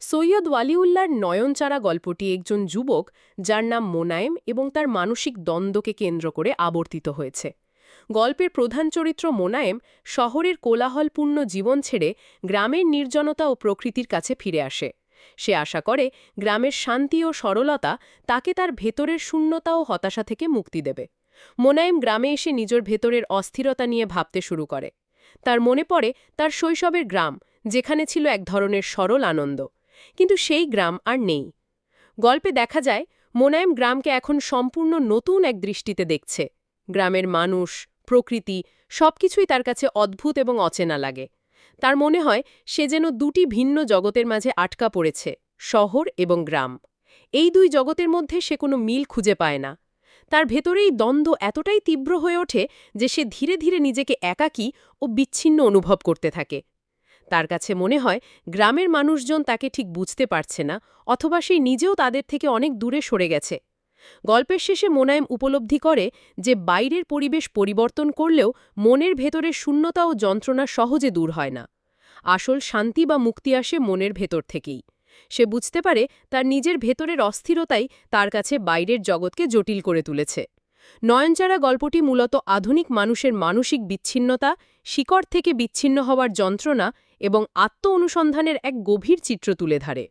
সৈয়দ ওয়ালিউল্লাহর নয়নচারা গল্পটি একজন যুবক, যার নাম মোনায়েম এবং তার মানসিক দ্বন্দ্বকে কেন্দ্র করে আবর্তিত হয়েছে। গল্পের প্রধান চরিত্র মোনায়েম শহরের কোলাহলপূর্ণ জীবন ছেড়ে গ্রামের নির্জনতা ও প্রকৃতির কাছে ফিরে আসে। সে আশা করে গ্রামের শান্তি ও সরলতা তাকে তার ভেতরের শূন্যতা ও হতাশা থেকে মুক্তি দেবে। মোনায়েম গ্রামে এসে নিজের ভেতরের অস্থিরতা নিয়ে ভাবতে শুরু করে। তার মনে পড়ে তার শৈশবের গ্রাম, যেখানে ছিল এক ধরনের সরল আনন্দ। কিন্তু সেই গ্রাম আর নেই। গল্পে দেখা যায়, মোনায়েম গ্রামকে এখন সম্পূর্ণ নতুন এক দৃষ্টিতে দেখছে। গ্রামের মানুষ, প্রকৃতি, সবকিছুই তার কাছে অদ্ভুত এবং অচেনা লাগে। তার মনে হয়, সে যেন দুটি ভিন্ন জগতের মাঝে আটকা পড়েছে, শহর এবং গ্রাম। এই দুই জগতের মধ্যে সে কোনো মিল খুঁজে পায় না। তার ভেতরেই দ্বন্দ্ব এতটাই তীব্র হয়ে ওঠে যে সে ধীরে ধীরে নিজেকে একাকী ও বিচ্ছিন্ন অনুভব করতে থাকে। তার কাছে মনে হয় গ্রামের মানুষজন তাকে ঠিক বুঝতে পারছে না, অথবা সেই নিজেও তাদের থেকে অনেক দূরে সরে গেছে। গল্পের শেষে মোনায়েম উপলব্ধি করে যে বাইরের পরিবেশ পরিবর্তন করলেও মনের ভেতরের শূন্যতা ও যন্ত্রণা সহজে দূর হয় না। আসল শান্তি বা মুক্তি আসে মনের ভেতর থেকেই। সে বুঝতে পারে তার নিজের ভেতরের অস্থিরতাই তার কাছে বাইরের জগৎকে জটিল করে তুলেছে। নয়নচারা গল্পটি মূলত আধুনিক মানুষের মানসিক বিচ্ছিন্নতা, শিকড় থেকে বিচ্ছিন্ন হওয়ার যন্ত্রণা এবং আত্ম অনুসন্ধানের এক গভীর চিত্র তুলে ধরে।